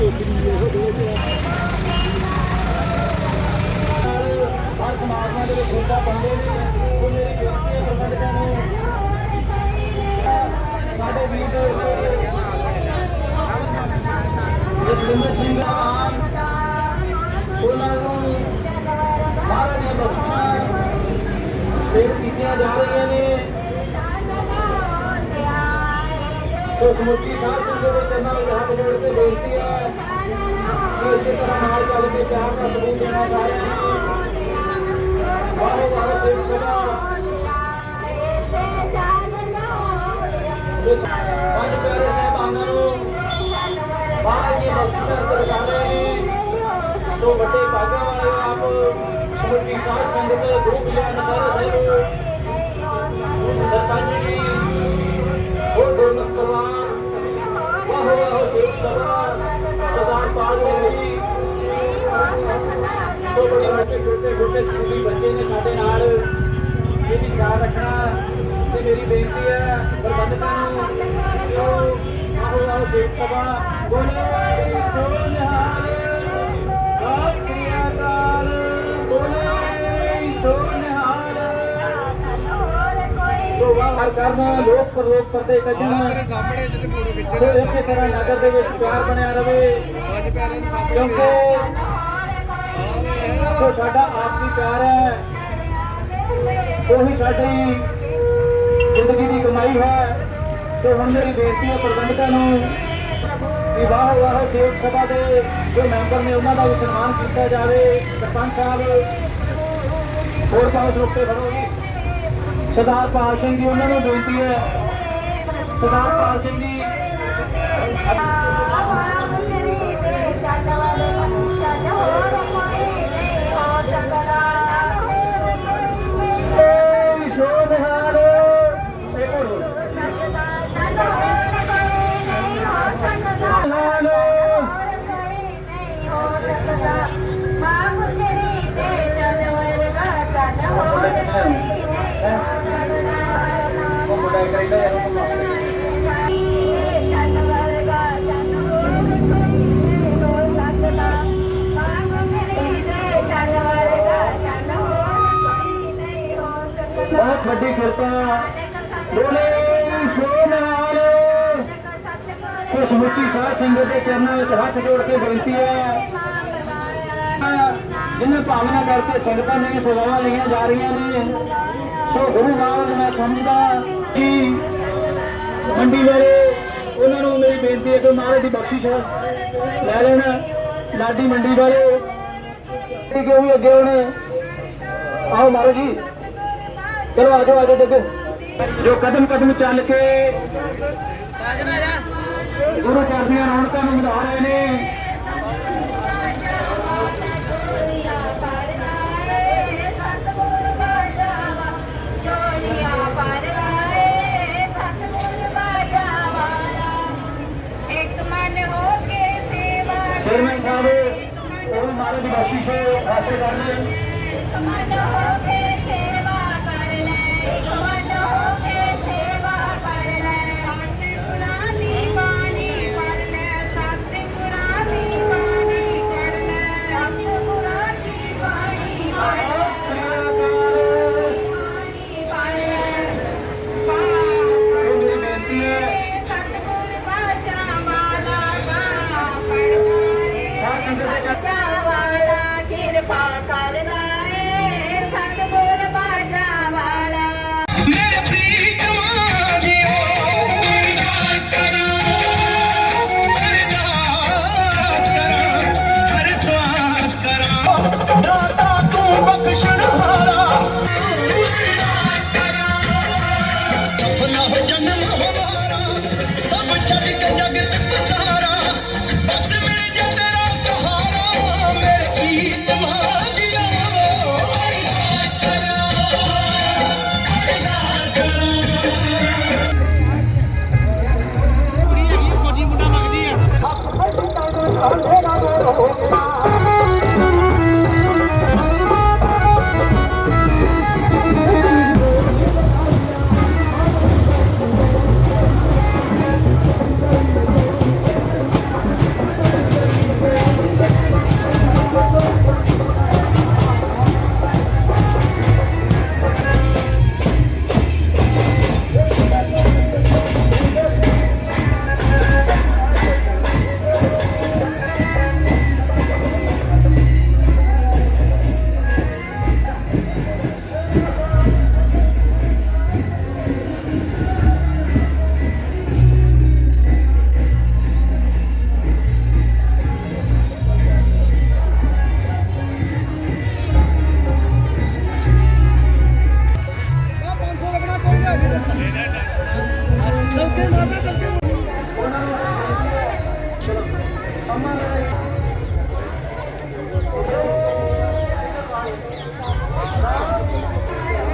ਹਰ ਸਮਾਗਮਾਂ ਦੇ ਵਿੱਚ ਹੁੰਦਾ ਬੰਦੇ ਨੇ ਉਹ ਮੇਰੀ ਬੇਨਤੀ ਹੈ ਪ੍ਰਬੰਧਕਾਂ ਨੂੰ ਸਾਡੇ ਵੀਰ ਜਸਵਿੰਦਰ ਸਿੰਘ ਆਨ ਉਹਨਾਂ ਨੂੰ ਮਹਾਰਾਜ ਦੀਆਂ ਬਖਸ਼ਿਸ਼ਾਂ ਪੇਸ਼ ਕੀਤੀਆਂ ਜਾ ਰਹੀਆਂ ਨੇ ਸੋ ਸਮੁੱਚੀ ਸਾਧ ਸੰਗਤ ਦੇ ਚਰਨਾਂ ਵਿੱਚ ਹੱਥ ਜੋੜ ਕੇ ਬੇਨਤੀ ਹੈ ਕਿ ਇਸੇ ਤਰ੍ਹਾਂ ਨਾਲ ਚੱਲ ਕੇ ਪਿਆਰ ਦਾ ਸਬੂਤ ਦੇਣਾ ਸਾਰਿਆਂ ਨੂੰ ਵਾਹਿਗੁਰੂ ਵਾਹਿਗੁਰੂ ਸੇਵ ਸਭਾ ਤੇ ਪੰਜ ਪਿਆਰੇ ਸਾਹਿਬਾਨਾਂ ਨੂੰ ਮਹਾਰਾਜ ਜੀ ਬਖਸ਼ਿਸ਼ਾਂ ਤੇ ਲਗਾ ਰਹੇ ਨੇ ਸੋ ਵੱਡੇ ਭਾਗਾਂ ਵਾਲੇ ਆਪ ਸਮੁੱਚੀ ਸਾਧ ਸੰਗਤ ਦੋ ਮਿਲਿਆ ਨਸਾਰਾ ਵਾਹ ਸਭਾ ਸਰਦਾਰ ਪਾਲ ਸਿੰਘ ਜੀ ਸੋ ਛੋਟੇ ਛੋਟੇ ਸਕੂਲੀ ਬੱਚੇ ਨੇ ਸਾਡੇ ਨਾਲ ਇਹ ਵੀ ਖਿਆਲ ਰੱਖਣਾ ਤੇ ਮੇਰੀ ਬੇਨਤੀ ਹੈ ਪ੍ਰਬੰਧਕਾਂ ਨੂੰ ਕਿ ਉਹ ਆਹੋ ਆਹੋ ਦੇਖ ਸਭਾ ਸੋ ਵਾਹ ਕਰਨਾ ਲੋਕ ਪ੍ਰਲੋਕ ਕਰਦੇ ਕੱਢਣਾ ਤੇਰੇ ਸਾਹਮਣੇ ਜਿੱਥੇ ਫੋਟੋ ਖਿੱਚੇ ਸੋ ਇਸੇ ਤਰ੍ਹਾਂ ਨਗਰ ਦੇ ਵਿੱਚ ਪਿਆਰ ਬਣਿਆ ਰਵੇ। ਪੰਜ ਪਿਆਰਿਆਂ ਦੇ ਸਾਹਮਣੇ ਕਿਉਂਕਿ ਸੋ ਸਾਡਾ ਆਪਸੀ ਪਿਆਰ ਹੈ ਉਹੀ ਸਾਡੀ ਜ਼ਿੰਦਗੀ ਦੀ ਕਮਾਈ ਹੈ। ਤੇ ਹੁਣ ਮੇਰੀ ਬੇਨਤੀ ਹੈ ਪ੍ਰਬੰਧਕਾਂ ਨੂੰ ਕਿ ਵਾਹ ਵਾਹ ਸੇਵਕ ਸਭਾ ਦੇ ਜੋ ਮੈਂਬਰ ਨੇ ਉਹਨਾਂ ਦਾ ਵੀ ਸਨਮਾਨ ਕੀਤਾ ਜਾਵੇ। ਸਰਪੰਚ ਸਾਹਿਬ ਹੋਰ ਪਾਸ ਰੁਕ ਕੇ ਖੜੋ ਜੀ। ਸਰਦਾਰ ਪਾਲ ਸਿੰਘ ਜੀ ਉਹਨਾਂ ਨੂੰ ਬੇਨਤੀ ਹੈ। ਸਰਦਾਰ ਪਾਲ ਸਿੰਘ ਜੀ ਬਹੁਤ ਵੱਡੀ ਕਿਰਪਾ। ਬੋਲੇ ਸੋਨਾਰ। ਸੋ ਸਮੁੱਚੀ ਸਾਧ ਸੰਗਤ ਦੇ ਚਰਨਾਂ ਵਿੱਚ ਹੱਥ ਜੋੜ ਕੇ ਬੇਨਤੀ ਹੈ। ਜਿਨ੍ਹਾਂ ਭਾਵਨਾ ਕਰਕੇ ਸੰਗਤਾਂ ਦੀਆਂ ਸੇਵਾਵਾਂ ਲਈਆਂ ਜਾ ਰਹੀਆਂ ਨੇ ਸੋ ਗੁਰੂ ਮਹਾਰਾਜ ਮੈਂ ਸਮਝਦਾ ਕਿ ਮੰਡੀ ਵਾਲੇ, ਉਹਨਾਂ ਨੂੰ ਮੇਰੀ ਬੇਨਤੀ ਹੈ ਕਿ ਮਹਾਰਾਜ ਦੀ ਬਖਸ਼ਿਸ਼ ਲੈ ਲੈਣ, ਲਾਡੀ ਮੰਡੀ ਵਾਲੇ ਠੀਕ ਉਹ ਵੀ ਅੱਗੇ ਹੋਣੇ ਆਓ ਮਹਾਰਾਜ ਜੀ, ਚਲੋ ਆਜੋ ਆਜੋ ਦੇਖੋ ਜੋ ਕਦਮ ਕਦਮ ਚੱਲ ਕੇ ਗੁਰੂ ਘਰ ਦੀਆਂ ਰੌਣਕਾਂ ਨੂੰ ਵਧਾ ਰਹੇ ਨੇ ਉਹ ਮਹਾਰਾਜ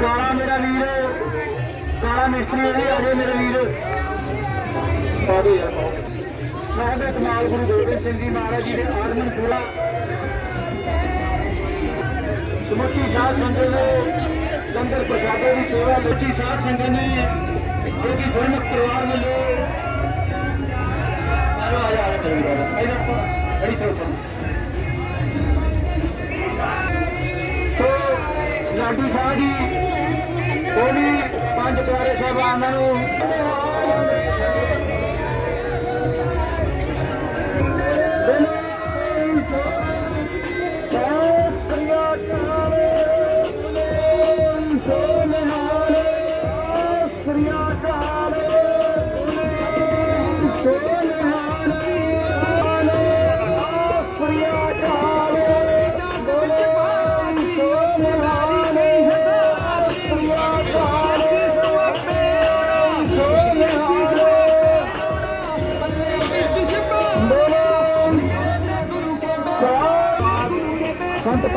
ਕਾਲਾ ਮੇਰਾ ਵੀਰ, ਕਾਲਾ ਮਿਸਤਰੀ ਇਹ ਆਜੇ ਮੇਰੇ ਵੀਰ। ਆਜੋ ਯਾਰ ਸਾਹਿਬ ਕਮਾਲ ਗੁਰੂ ਗੋਬਿੰਦ ਸਿੰਘ ਜੀ ਮਹਾਰਾਜ ਜੀ ਦੇ ਆਗਮਨ ਪੂਰਾ ਸਮੁੱਚੀ ਸਾਧ ਸੰਗਤ ਨੇ ਲੰਗਰ ਪ੍ਰਸ਼ਾਦੇ ਦੀ ਸੇਵਾ ਲੱਚੀ ਸਾਧ ਸੰਗਤ ਨੇ ਜੋ ਕਿ ਗੁਰਮੁਖ ਪਰਿਵਾਰ ਵੱਲੋਂ ਲਾਡੀ ਸਾਹਿਬ ਜੀ ਉਹ ਵੀ ਪੰਜ ਪਿਆਰੇ ਸਾਹਿਬਾਨਾਂ ਨੂੰ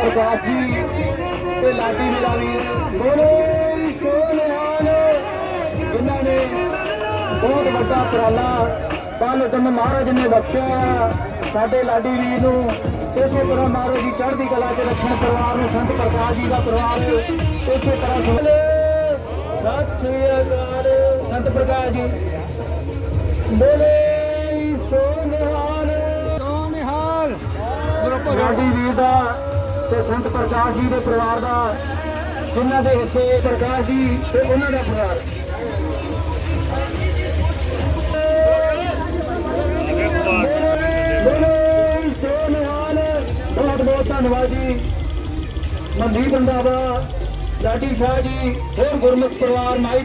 ਪ੍ਰਕਾਸ਼ ਜੀ ਤੇ ਲਾਡੀ ਮੇਰਾ ਵੀਰ ਬੋਲੇ ਸੋਨਿਆਲ ਨੇ ਬਹੁਤ ਵੱਡਾ ਉਪਰਾਲਾ ਕੱਲ ਦਮ ਮਹਾਰਾਜ ਨੇ ਬਖਸ਼ਿਆ ਸਾਡੇ ਲਾਡੀ ਵੀਰ ਨੂੰ। ਇਸੇ ਤਰ੍ਹਾਂ ਮਹਾਰਾਜ ਦੀ ਚੜ੍ਹਦੀ ਕਲਾ 'ਚ ਰੱਖਣ ਪਰਿਵਾਰ ਨੂੰ ਸੰਤ ਪ੍ਰਕਾਸ਼ ਜੀ ਦਾ ਪਰਿਵਾਰ ਇਸੇ ਤਰ੍ਹਾਂ ਬੋਲੇ ਸਤਿ ਸ੍ਰੀ ਅਕਾਲ ਸੰਤ ਪ੍ਰਕਾਸ਼ ਜੀ। ਬੋਲੇ ਸੋਨਿਹਾਲ ਨਿਹਾਲ ਲਾਡੀ ਵੀਰ ਦਾ ਤੇ ਸੰਤ ਪ੍ਰਕਾਸ਼ ਜੀ ਦੇ ਪਰਿਵਾਰ ਦਾ, ਜਿਨ੍ਹਾਂ ਦੇ ਹਿੱਸੇ ਪ੍ਰਕਾਸ਼ ਜੀ ਤੇ ਉਹਨਾਂ ਦਾ ਪਰਿਵਾਰ। ਬਹੁਤ ਬਹੁਤ ਧੰਨਵਾਦ ਜੀ। ਮਨਦੀਪ ਰੰਧਾਵਾ, ਲਾਡੀ ਸ਼ਾਹ ਜੀ, ਹੋਰ ਗੁਰਮੁਖ ਪਰਿਵਾਰ, ਮਾਈ